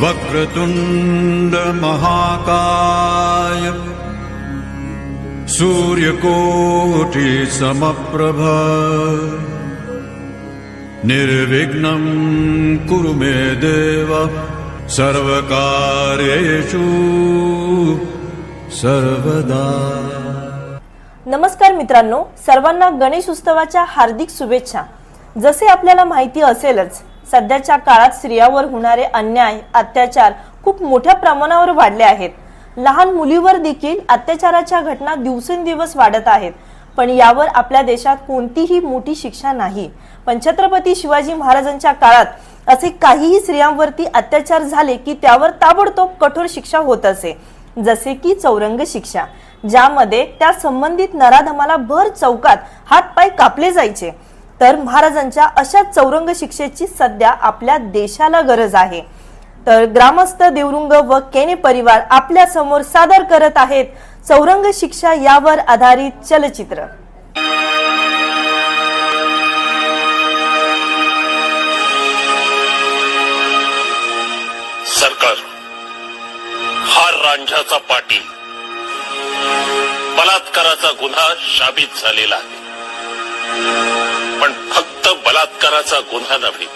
वक्रतुंड महाकाय सूर्यकोटि समप्रभ निर्विघ्नं कुरु मे देव सर्वकार्येषु सर्वदा। नमस्कार मित्रांनो सर्वांना गणेश उत्सवाच्या हार्दिक शुभेच्छा. जसे आपल्याला माहिती असेलच सध्याच्या काळात स्त्रियावर होणारे अन्याय अत्याचार खूप मोठ्या प्रमाणावर वाढले आहेत. लहान मुलीवर देखील अत्याचाराच्या घटना दिवसेंदिवस वाढत आहेत. पण यावर आपल्या देशात कोणतीही मोठी शिक्षा नाही. पण छत्रपती शिवाजी महाराजांच्या काळात असे काहीही स्त्रियांवरती अत्याचार झाले की त्यावर ताबडतोब कठोर शिक्षा होत असे. जसे की चौरंग शिक्षा ज्यामध्ये त्या संबंधित नराधमाला भर चौकात हातपाय कापले जायचे. तर महाराजांच्या अशा चौरंग शिक्षेची सध्या आपल्या देशाला गरज आहे. तर ग्रामस्थ देवरुंग व केने परिवार आपल्यासमोर सादर करत आहेत चौरंग शिक्षा यावर आधारित चलचित्र. सरकार हा रांझाचा पाटील. बलात्काराचा गुन्हा शाबित झालेला आहे. पण फक्त बलात्काराचा गुन्हा नव्हे.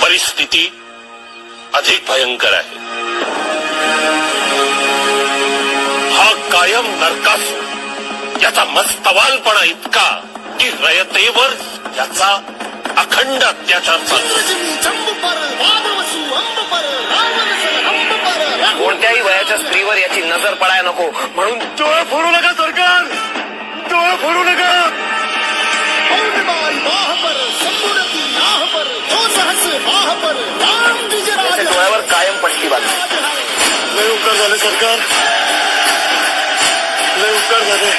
परिस्थिती अधिक भयंकर आहे. हा कायम नरकास याचा मस्तवालपणा इतका की रयतेवर याचा अखंड अत्याचार कोणत्याही वयाच्या स्त्रीवर याची नजर पडायला नको. म्हणून झाले सरकार लय उपकार झाले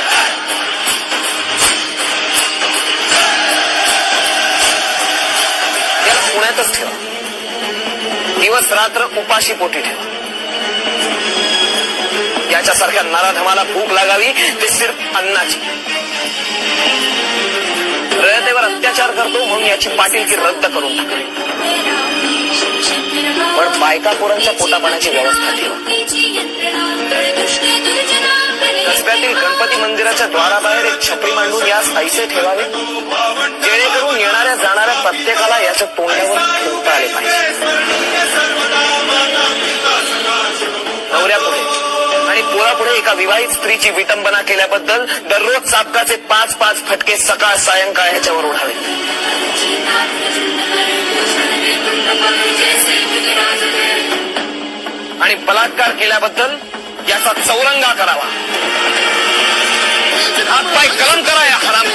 पुण्यातच ठेवा दिवस रात्र उपाशी पोटी ठेवा. याच्यासारख्या नराधमाला भूक लागावी ते सिर्फ अन्नाची. रयतेवर अत्याचार करतो म्हणून याची पाटीलकी रद्द करून टाकली. बायका पोरांच्या पोटापाण्याची व्यवस्था ठेवा कसब्यातील गणपती मंदिराच्या द्वाराबाहेर एक छपरी मांडून यास ऐसे ठेवावे? जेणेकरून येणाऱ्या जाणाऱ्या प्रत्येकाला याच्या तोंडावर ठेवता आले पाहिजे. नवऱ्यापुढे आणि पोरापुढे एका विवाहित स्त्रीची विटंबना केल्याबद्दल दररोज चापकाचे पाच पाच फटके सकाळ सायंकाळ ह्याच्यावर उठावे आणि बलात्कार केल्याबद्दल याचा चौरंगा करावा. हात पाय कलम करा या हराम